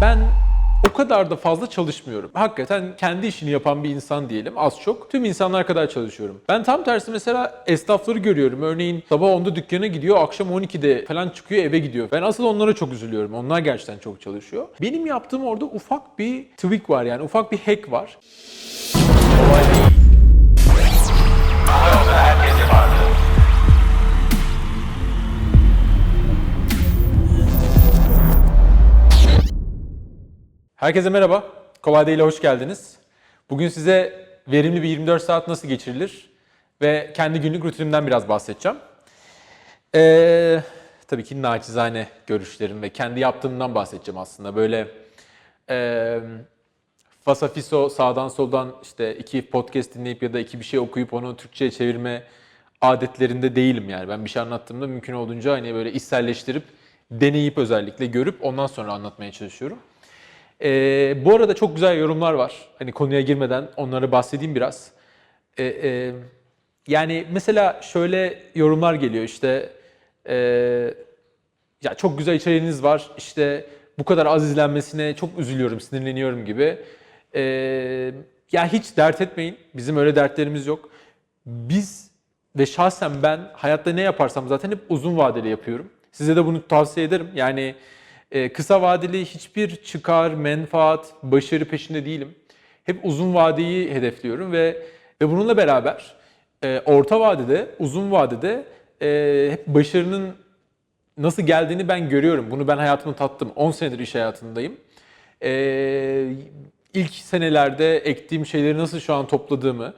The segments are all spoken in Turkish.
Ben o kadar da fazla çalışmıyorum. Hakikaten kendi işini yapan bir insan diyelim az çok. Tüm insanlar kadar çalışıyorum. Ben tam tersi mesela esnafları görüyorum. Örneğin sabah 10'da dükkana gidiyor, akşam 12'de falan çıkıyor eve gidiyor. Ben asıl onlara çok üzülüyorum. Onlar gerçekten çok çalışıyor. Benim yaptığım orada ufak bir tweak var yani ufak bir hack var. Herkese merhaba. Kolay Değil'e hoş geldiniz. Bugün size verimli bir 24 saat nasıl geçirilir ve kendi günlük rutinimden biraz bahsedeceğim. Ee, tabii ki naçizane görüşlerim ve kendi yaptığımdan bahsedeceğim aslında. Böyle e, fasafiso sağdan soldan işte iki podcast dinleyip ya da iki bir şey okuyup onu Türkçe'ye çevirme adetlerinde değilim yani. Ben bir şey anlattığımda mümkün olduğunca hani böyle içselleştirip deneyip özellikle görüp ondan sonra anlatmaya çalışıyorum. Ee, bu arada çok güzel yorumlar var. Hani konuya girmeden onlara bahsedeyim biraz. Ee, e, yani mesela şöyle yorumlar geliyor işte e, ya çok güzel içeriğiniz var işte bu kadar az izlenmesine çok üzülüyorum, sinirleniyorum gibi. Ee, ya hiç dert etmeyin. Bizim öyle dertlerimiz yok. Biz ve şahsen ben hayatta ne yaparsam zaten hep uzun vadeli yapıyorum. Size de bunu tavsiye ederim. Yani e, kısa vadeli hiçbir çıkar, menfaat, başarı peşinde değilim. Hep uzun vadeyi hedefliyorum ve ve bununla beraber e, orta vadede, uzun vadede e, hep başarının nasıl geldiğini ben görüyorum. Bunu ben hayatımda tattım. 10 senedir iş hayatındayım. Ee, ilk senelerde ektiğim şeyleri nasıl şu an topladığımı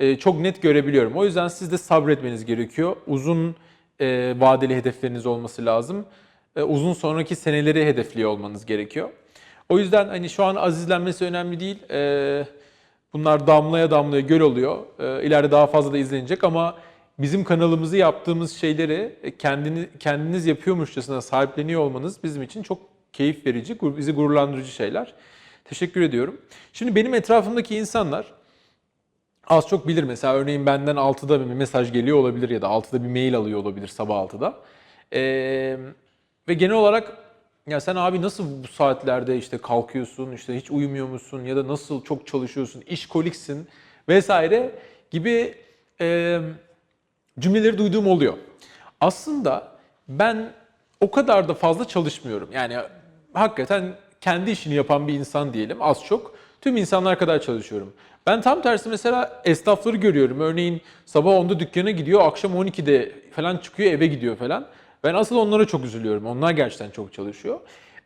e, çok net görebiliyorum. O yüzden siz de sabretmeniz gerekiyor. Uzun e, vadeli hedefleriniz olması lazım. E, uzun sonraki seneleri hedefliyor olmanız gerekiyor. O yüzden hani şu an az izlenmesi önemli değil. E, bunlar damlaya damlaya göl oluyor. E, ileride daha fazla da izlenecek ama bizim kanalımızı yaptığımız şeyleri kendini, kendiniz yapıyormuşçasına sahipleniyor olmanız bizim için çok keyif verici, bizi gururlandırıcı şeyler. Teşekkür ediyorum. Şimdi benim etrafımdaki insanlar az çok bilir mesela örneğin benden 6'da bir mesaj geliyor olabilir ya da 6'da bir mail alıyor olabilir sabah 6'da. Ee, ve genel olarak ya sen abi nasıl bu saatlerde işte kalkıyorsun, işte hiç uyumuyor musun ya da nasıl çok çalışıyorsun, işkoliksin vesaire gibi e, cümleleri duyduğum oluyor. Aslında ben o kadar da fazla çalışmıyorum. Yani hakikaten kendi işini yapan bir insan diyelim az çok. Tüm insanlar kadar çalışıyorum. Ben tam tersi mesela esnafları görüyorum. Örneğin sabah 10'da dükkana gidiyor, akşam 12'de falan çıkıyor eve gidiyor falan. Ben asıl onlara çok üzülüyorum. Onlar gerçekten çok çalışıyor.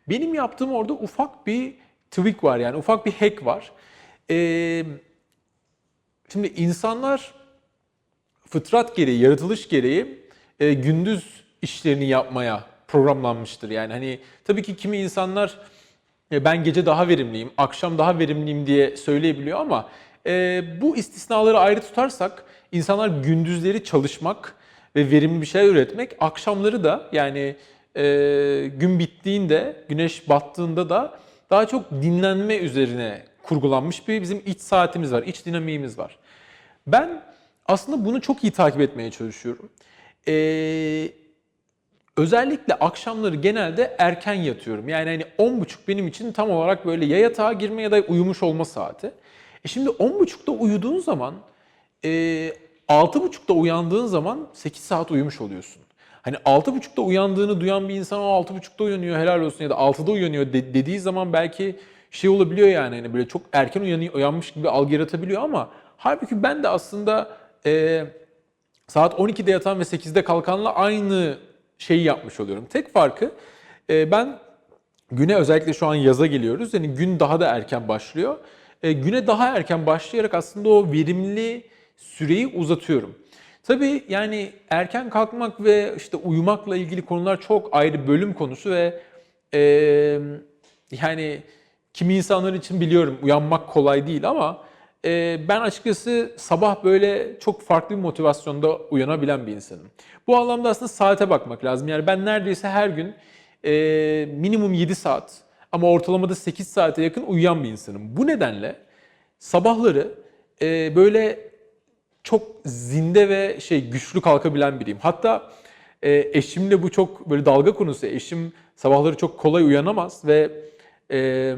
Benim yaptığım orada ufak bir tweak var yani ufak bir hack var. Ee, şimdi insanlar fıtrat gereği, yaratılış gereği e, gündüz işlerini yapmaya programlanmıştır. Yani hani tabii ki kimi insanlar e, ben gece daha verimliyim, akşam daha verimliyim diye söyleyebiliyor ama e, bu istisnaları ayrı tutarsak insanlar gündüzleri çalışmak ve verimli bir şeyler üretmek, akşamları da yani e, gün bittiğinde, güneş battığında da daha çok dinlenme üzerine kurgulanmış bir bizim iç saatimiz var, iç dinamiğimiz var. Ben aslında bunu çok iyi takip etmeye çalışıyorum. Ee, özellikle akşamları genelde erken yatıyorum. Yani hani 10.30 benim için tam olarak böyle ya yatağa girme ya da uyumuş olma saati. E şimdi 10.30'da uyuduğun zaman e, 6.30'da uyandığın zaman 8 saat uyumuş oluyorsun. Hani 6.30'da uyandığını duyan bir insan o 6.30'da uyanıyor helal olsun ya da 6'da uyanıyor de- dediği zaman belki şey olabiliyor yani hani böyle çok erken uyanıyor, uyanmış gibi algı yaratabiliyor ama halbuki ben de aslında e, saat 12'de yatan ve 8'de kalkanla aynı şeyi yapmış oluyorum. Tek farkı e, ben güne özellikle şu an yaza geliyoruz. Yani gün daha da erken başlıyor. E, güne daha erken başlayarak aslında o verimli süreyi uzatıyorum. Tabii yani erken kalkmak ve işte uyumakla ilgili konular çok ayrı bölüm konusu ve e, yani kimi insanlar için biliyorum uyanmak kolay değil ama e, ben açıkçası sabah böyle çok farklı bir motivasyonda uyanabilen bir insanım. Bu anlamda aslında saate bakmak lazım. Yani ben neredeyse her gün e, minimum 7 saat ama ortalamada 8 saate yakın uyuyan bir insanım. Bu nedenle sabahları e, böyle çok zinde ve şey güçlü kalkabilen biriyim. Hatta e, eşimle bu çok böyle dalga konusu. Eşim sabahları çok kolay uyanamaz ve e,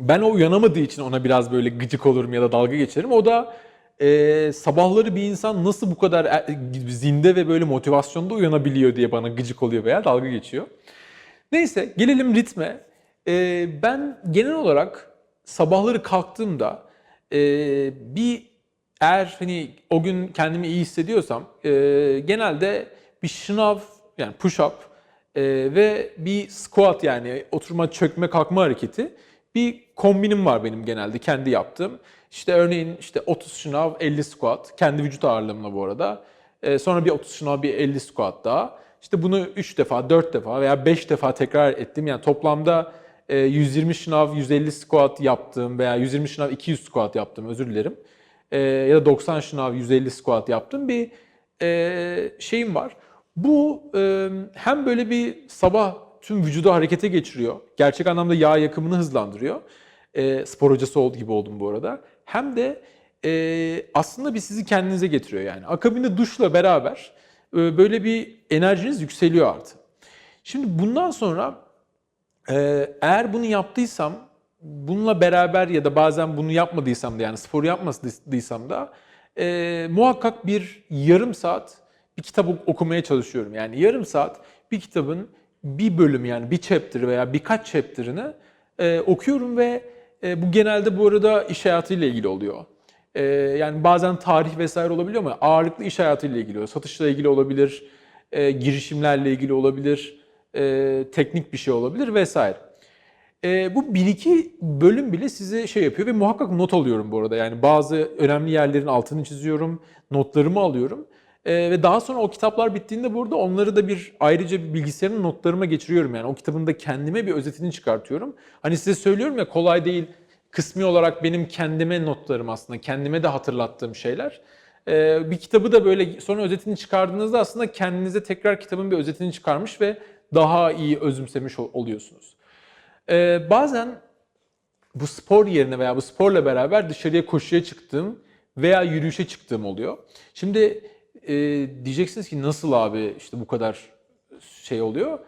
ben o uyanamadığı için ona biraz böyle gıcık olurum ya da dalga geçerim. O da e, sabahları bir insan nasıl bu kadar e- zinde ve böyle motivasyonda uyanabiliyor diye bana gıcık oluyor veya dalga geçiyor. Neyse gelelim ritme. E, ben genel olarak sabahları kalktığımda e, bir eğer hani o gün kendimi iyi hissediyorsam e, genelde bir şınav yani push up e, ve bir squat yani oturma çökme kalkma hareketi bir kombinim var benim genelde kendi yaptığım. İşte örneğin işte 30 şınav 50 squat kendi vücut ağırlığımla bu arada. E, sonra bir 30 şınav bir 50 squat daha. İşte bunu 3 defa 4 defa veya 5 defa tekrar ettim. Yani toplamda e, 120 şınav 150 squat yaptım veya 120 şınav 200 squat yaptım özür dilerim e, ya da 90 şınav 150 squat yaptım bir e, şeyim var. Bu e, hem böyle bir sabah tüm vücudu harekete geçiriyor. Gerçek anlamda yağ yakımını hızlandırıyor. E, spor hocası olduğu gibi oldum bu arada. Hem de e, aslında bir sizi kendinize getiriyor yani. Akabinde duşla beraber e, böyle bir enerjiniz yükseliyor artık. Şimdi bundan sonra ee, eğer bunu yaptıysam, bununla beraber ya da bazen bunu yapmadıysam da yani spor yapmadıysam da e, muhakkak bir yarım saat bir kitap ok- okumaya çalışıyorum. Yani yarım saat bir kitabın bir bölüm yani bir chapter veya birkaç chapter'ını e, okuyorum ve e, bu genelde bu arada iş hayatıyla ilgili oluyor. E, yani bazen tarih vesaire olabiliyor ama ağırlıklı iş hayatıyla ilgili oluyor. Satışla ilgili olabilir, e, girişimlerle ilgili olabilir, e, teknik bir şey olabilir vesaire. E, bu bir iki bölüm bile size şey yapıyor ve muhakkak not alıyorum bu arada. Yani bazı önemli yerlerin altını çiziyorum, notlarımı alıyorum. E, ve daha sonra o kitaplar bittiğinde burada onları da bir ayrıca bir bilgisayarın notlarıma geçiriyorum. Yani o kitabın da kendime bir özetini çıkartıyorum. Hani size söylüyorum ya kolay değil. Kısmi olarak benim kendime notlarım aslında. Kendime de hatırlattığım şeyler. E, bir kitabı da böyle sonra özetini çıkardığınızda aslında kendinize tekrar kitabın bir özetini çıkarmış ve daha iyi özümsemiş ol- oluyorsunuz. Ee, bazen bu spor yerine veya bu sporla beraber dışarıya koşuya çıktığım veya yürüyüşe çıktığım oluyor. Şimdi e, diyeceksiniz ki nasıl abi işte bu kadar şey oluyor?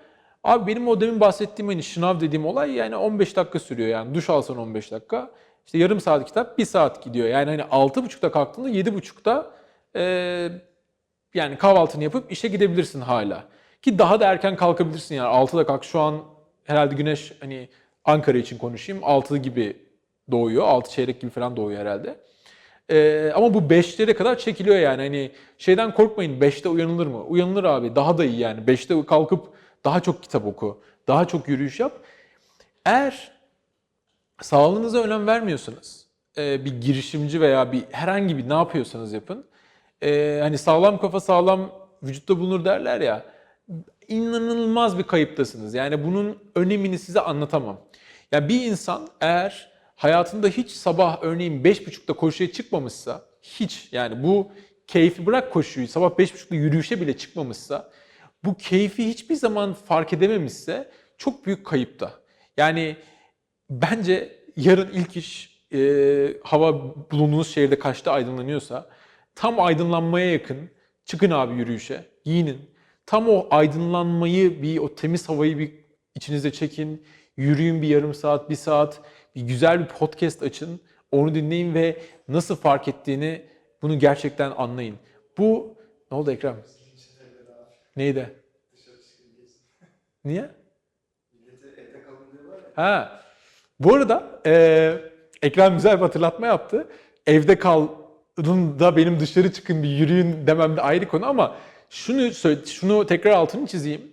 Abi benim o demin bahsettiğim hani şınav dediğim olay yani 15 dakika sürüyor yani duş alsan 15 dakika. İşte yarım saat kitap 1 saat gidiyor. Yani hani 6.30'da kalktığında 7.30'da e, yani kahvaltını yapıp işe gidebilirsin hala. Ki daha da erken kalkabilirsin yani 6'da kalk. Şu an herhalde güneş hani Ankara için konuşayım 6 gibi doğuyor. 6 çeyrek gibi falan doğuyor herhalde. Ee, ama bu 5'lere kadar çekiliyor yani. Hani şeyden korkmayın 5'te uyanılır mı? Uyanılır abi. Daha da iyi yani. 5'te kalkıp daha çok kitap oku. Daha çok yürüyüş yap. Eğer sağlığınıza önem vermiyorsanız e, bir girişimci veya bir herhangi bir ne yapıyorsanız yapın. E, hani sağlam kafa sağlam vücutta bulunur derler ya. İnanılmaz bir kayıptasınız. Yani bunun önemini size anlatamam. Ya bir insan eğer hayatında hiç sabah örneğin 5.30'da koşuya çıkmamışsa, hiç yani bu keyfi bırak koşuyu, sabah 5.30'da yürüyüşe bile çıkmamışsa, bu keyfi hiçbir zaman fark edememişse çok büyük kayıpta. Yani bence yarın ilk iş e, hava bulunduğunuz şehirde kaçta aydınlanıyorsa tam aydınlanmaya yakın çıkın abi yürüyüşe, giyinin. Tam o aydınlanmayı, bir o temiz havayı bir içinize çekin. Yürüyün bir yarım saat, bir saat. Bir güzel bir podcast açın. Onu dinleyin ve nasıl fark ettiğini bunu gerçekten anlayın. Bu ne oldu Ekrem? Neydi? Niye? Ha. Bu arada e, Ekrem güzel bir hatırlatma yaptı. Evde kalın da benim dışarı çıkın bir yürüyün demem de ayrı konu ama şunu söyle, şunu tekrar altını çizeyim.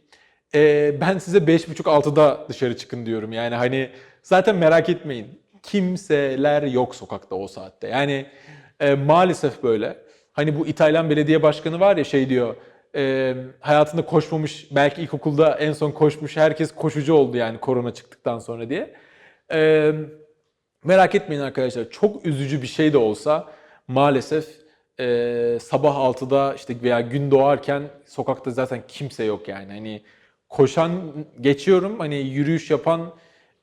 E, ben size 5.30-6'da dışarı çıkın diyorum. Yani hani zaten merak etmeyin. Kimseler yok sokakta o saatte. Yani e, maalesef böyle. Hani bu İtalyan belediye başkanı var ya şey diyor. e, hayatında koşmamış, belki ilkokulda en son koşmuş herkes koşucu oldu yani korona çıktıktan sonra diye. E, merak etmeyin arkadaşlar. Çok üzücü bir şey de olsa maalesef e, sabah 6'da işte veya gün doğarken sokakta zaten kimse yok yani. Hani koşan geçiyorum hani yürüyüş yapan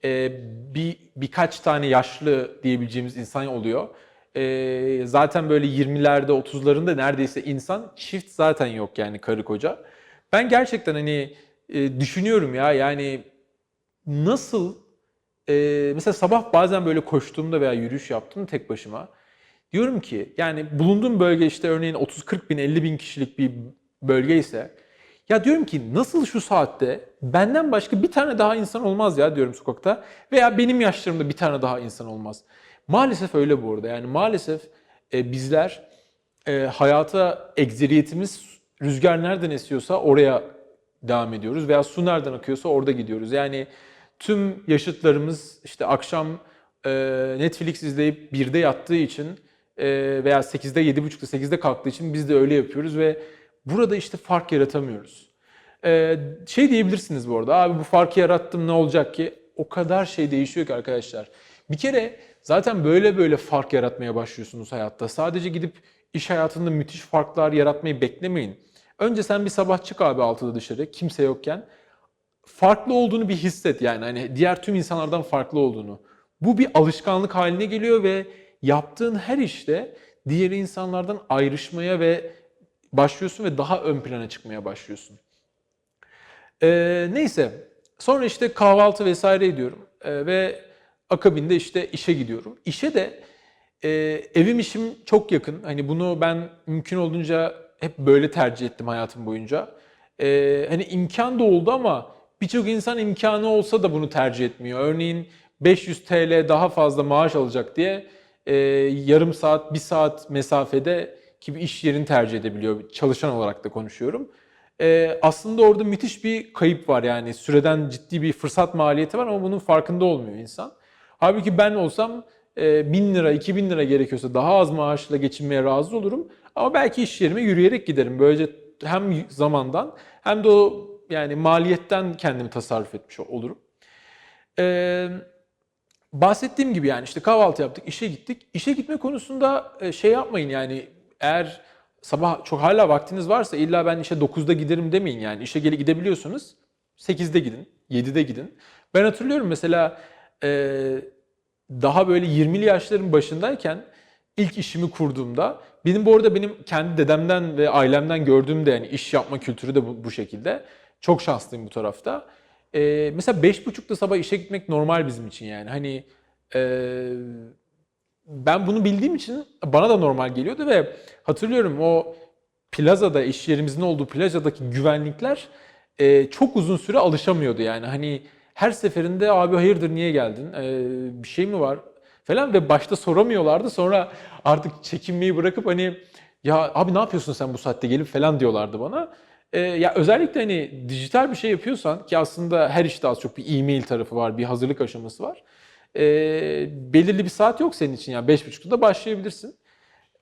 e, bir birkaç tane yaşlı diyebileceğimiz insan oluyor. E, zaten böyle 20'lerde 30'larında neredeyse insan çift zaten yok yani karı koca. Ben gerçekten hani e, düşünüyorum ya yani nasıl e, mesela sabah bazen böyle koştuğumda veya yürüyüş yaptığımda tek başıma diyorum ki yani bulunduğum bölge işte örneğin 30-40 bin 50 bin kişilik bir bölge ise ya diyorum ki nasıl şu saatte benden başka bir tane daha insan olmaz ya diyorum sokakta veya benim yaşlarımda bir tane daha insan olmaz. Maalesef öyle bu arada yani maalesef e, bizler e, hayata egzeriyetimiz rüzgar nereden esiyorsa oraya devam ediyoruz veya su nereden akıyorsa orada gidiyoruz. Yani tüm yaşıtlarımız işte akşam e, Netflix izleyip 1'de yattığı için veya 8'de 7.30'da 8'de kalktığı için biz de öyle yapıyoruz ve burada işte fark yaratamıyoruz. E, şey diyebilirsiniz bu arada abi bu farkı yarattım ne olacak ki? O kadar şey değişiyor ki arkadaşlar. Bir kere zaten böyle böyle fark yaratmaya başlıyorsunuz hayatta. Sadece gidip iş hayatında müthiş farklar yaratmayı beklemeyin. Önce sen bir sabah çık abi 6'da dışarı kimse yokken farklı olduğunu bir hisset yani hani diğer tüm insanlardan farklı olduğunu. Bu bir alışkanlık haline geliyor ve yaptığın her işte diğer insanlardan ayrışmaya ve başlıyorsun ve daha ön plana çıkmaya başlıyorsun. Ee, neyse sonra işte kahvaltı vesaire ediyorum Ee, ve akabinde işte işe gidiyorum. İşe de e, evim işim çok yakın. Hani bunu ben mümkün olduğunca hep böyle tercih ettim hayatım boyunca. Ee, hani imkan da oldu ama birçok insan imkanı olsa da bunu tercih etmiyor. Örneğin 500 TL daha fazla maaş alacak diye e, yarım saat, bir saat mesafede ki bir iş yerini tercih edebiliyor. Çalışan olarak da konuşuyorum. E, aslında orada müthiş bir kayıp var yani süreden ciddi bir fırsat maliyeti var ama bunun farkında olmuyor insan. Halbuki ben olsam e, 1000 lira, 2000 lira gerekiyorsa daha az maaşla geçinmeye razı olurum. Ama belki iş yerime yürüyerek giderim. Böylece hem zamandan hem de o yani maliyetten kendimi tasarruf etmiş olurum. Ee, bahsettiğim gibi yani işte kahvaltı yaptık, işe gittik. İşe gitme konusunda e, şey yapmayın yani eğer sabah çok hala vaktiniz varsa illa ben işe 9'da giderim demeyin yani. İşe gele gidebiliyorsunuz 8'de gidin, 7'de gidin. Ben hatırlıyorum mesela e, daha böyle 20'li yaşların başındayken ilk işimi kurduğumda benim bu arada benim kendi dedemden ve ailemden gördüğüm de yani iş yapma kültürü de bu, bu şekilde. Çok şanslıyım bu tarafta. Ee, mesela beş buçukta sabah işe gitmek normal bizim için yani. Hani e, ben bunu bildiğim için bana da normal geliyordu ve hatırlıyorum o plazada, iş yerimizin olduğu plazadaki güvenlikler e, çok uzun süre alışamıyordu yani. Hani her seferinde abi hayırdır niye geldin, e, bir şey mi var falan ve başta soramıyorlardı. Sonra artık çekinmeyi bırakıp hani ya abi ne yapıyorsun sen bu saatte gelip falan diyorlardı bana. Ee, ya özellikle hani dijital bir şey yapıyorsan ki aslında her işte az çok bir e-mail tarafı var, bir hazırlık aşaması var. Ee, belirli bir saat yok senin için yani 5.30'da da başlayabilirsin.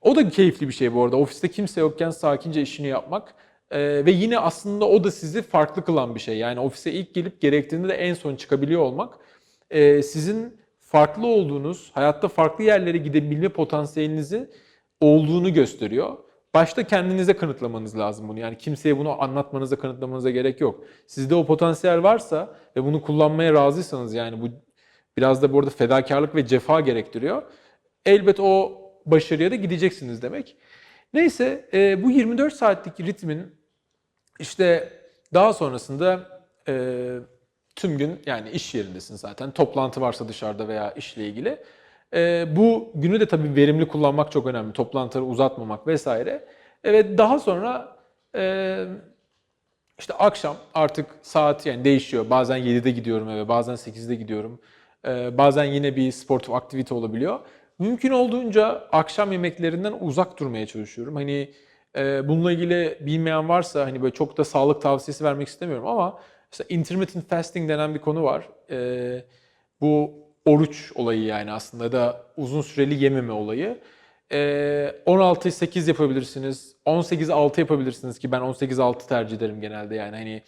O da keyifli bir şey bu arada. Ofiste kimse yokken sakince işini yapmak. Ee, ve yine aslında o da sizi farklı kılan bir şey. Yani ofise ilk gelip gerektiğinde de en son çıkabiliyor olmak. Ee, sizin farklı olduğunuz, hayatta farklı yerlere gidebilme potansiyelinizi olduğunu gösteriyor. Başta kendinize kanıtlamanız lazım bunu. Yani kimseye bunu anlatmanıza, kanıtlamanıza gerek yok. Sizde o potansiyel varsa ve bunu kullanmaya razıysanız yani bu biraz da bu arada fedakarlık ve cefa gerektiriyor. Elbet o başarıya da gideceksiniz demek. Neyse e, bu 24 saatlik ritmin işte daha sonrasında e, tüm gün yani iş yerindesin zaten. Toplantı varsa dışarıda veya işle ilgili. E, bu günü de tabii verimli kullanmak çok önemli. Toplantıları uzatmamak vesaire. Evet daha sonra e, işte akşam artık saat yani değişiyor. Bazen 7'de gidiyorum eve, bazen 8'de gidiyorum. E, bazen yine bir sportif aktivite olabiliyor. Mümkün olduğunca akşam yemeklerinden uzak durmaya çalışıyorum. Hani e, bununla ilgili bilmeyen varsa hani böyle çok da sağlık tavsiyesi vermek istemiyorum ama mesela intermittent fasting denen bir konu var. E, bu oruç olayı yani aslında da uzun süreli yememe olayı. Ee, 16 8 yapabilirsiniz. 18 6 yapabilirsiniz ki ben 18 6 tercih ederim genelde yani hani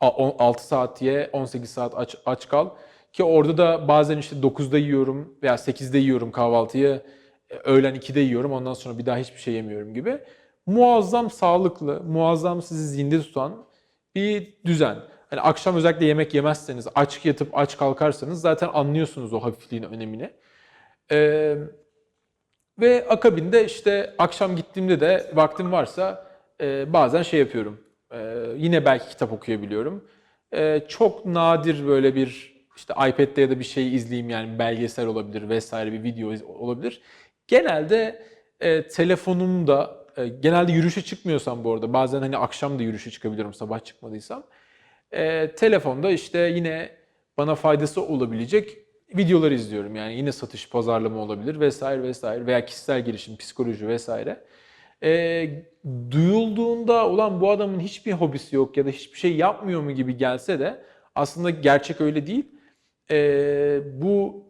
6 saat ye, 18 saat aç, aç kal. Ki orada da bazen işte 9'da yiyorum veya 8'de yiyorum kahvaltıyı. e, Öğlen 2'de yiyorum ondan sonra bir daha hiçbir şey yemiyorum gibi. Muazzam sağlıklı, muazzam sizi zinde tutan bir düzen. Hani akşam özellikle yemek yemezseniz, aç yatıp aç kalkarsanız zaten anlıyorsunuz o hafifliğin önemini. Ee, ve akabinde işte akşam gittiğimde de vaktim varsa e, bazen şey yapıyorum. Ee, yine belki kitap okuyabiliyorum. Ee, çok nadir böyle bir işte iPad'de ya da bir şey izleyeyim yani belgesel olabilir vesaire bir video olabilir. Genelde e, telefonumda e, genelde yürüyüşe çıkmıyorsam bu arada bazen hani akşam da yürüyüşe çıkabiliyorum sabah çıkmadıysam. E, telefonda işte yine bana faydası olabilecek videolar izliyorum. Yani yine satış, pazarlama olabilir vesaire vesaire veya kişisel gelişim, psikoloji vesaire. E, duyulduğunda ulan bu adamın hiçbir hobisi yok ya da hiçbir şey yapmıyor mu gibi gelse de aslında gerçek öyle değil. E, bu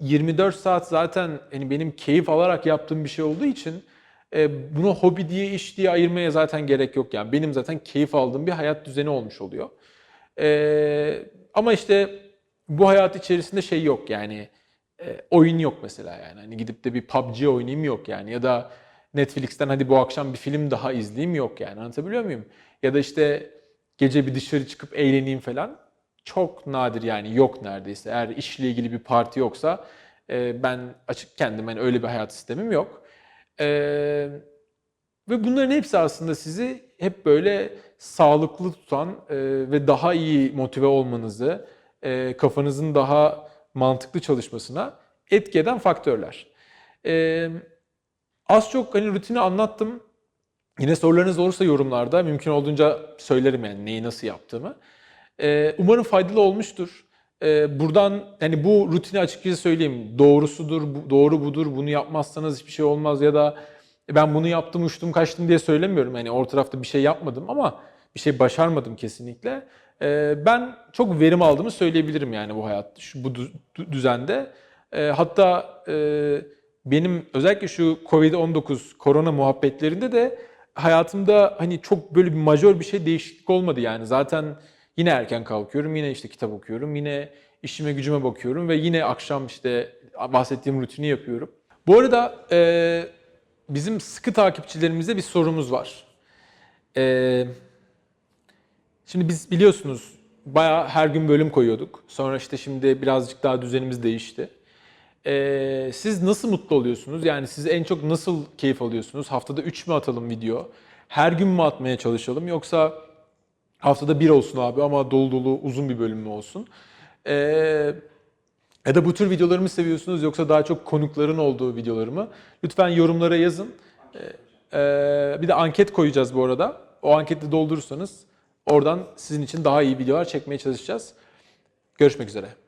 24 saat zaten hani benim keyif alarak yaptığım bir şey olduğu için e, bunu hobi diye iş diye ayırmaya zaten gerek yok yani. Benim zaten keyif aldığım bir hayat düzeni olmuş oluyor. E, ama işte bu hayat içerisinde şey yok yani e, oyun yok mesela yani. Hani gidip de bir PUBG oynayayım yok yani ya da Netflix'ten hadi bu akşam bir film daha izleyeyim yok yani. Anlatabiliyor muyum? Ya da işte gece bir dışarı çıkıp eğleneyim falan çok nadir yani yok neredeyse. Eğer işle ilgili bir parti yoksa e, ben açık kendim hani öyle bir hayat sistemim yok. E, ve bunların hepsi aslında sizi hep böyle sağlıklı tutan e, ve daha iyi motive olmanızı, e, kafanızın daha mantıklı çalışmasına etki faktörler. E, az çok hani rutini anlattım. Yine sorularınız olursa yorumlarda mümkün olduğunca söylerim yani neyi nasıl yaptığımı. Ee, umarım faydalı olmuştur. Ee, buradan hani bu rutini açıkçası söyleyeyim. Doğrusudur, bu- doğru budur. Bunu yapmazsanız hiçbir şey olmaz ya da ben bunu yaptım, uçtum, kaçtım diye söylemiyorum. Yani orta tarafta bir şey yapmadım ama bir şey başarmadım kesinlikle. Ee, ben çok verim aldığımı söyleyebilirim yani bu hayat, şu, bu dü- dü- düzende. Ee, hatta e, benim özellikle şu Covid-19 korona muhabbetlerinde de hayatımda hani çok böyle bir majör bir şey değişiklik olmadı yani. Zaten yine erken kalkıyorum, yine işte kitap okuyorum, yine işime gücüme bakıyorum ve yine akşam işte bahsettiğim rutini yapıyorum. Bu arada e, bizim sıkı takipçilerimize bir sorumuz var. E, şimdi biz biliyorsunuz bayağı her gün bölüm koyuyorduk. Sonra işte şimdi birazcık daha düzenimiz değişti. Ee, siz nasıl mutlu oluyorsunuz? Yani siz en çok nasıl keyif alıyorsunuz? Haftada 3 mü atalım video? Her gün mü atmaya çalışalım? Yoksa haftada bir olsun abi ama dolu dolu uzun bir bölüm mü olsun? Ee, ya da bu tür videoları mı seviyorsunuz yoksa daha çok konukların olduğu videoları mı? Lütfen yorumlara yazın. Ee, bir de anket koyacağız bu arada. O anketi doldurursanız oradan sizin için daha iyi videolar çekmeye çalışacağız. Görüşmek üzere.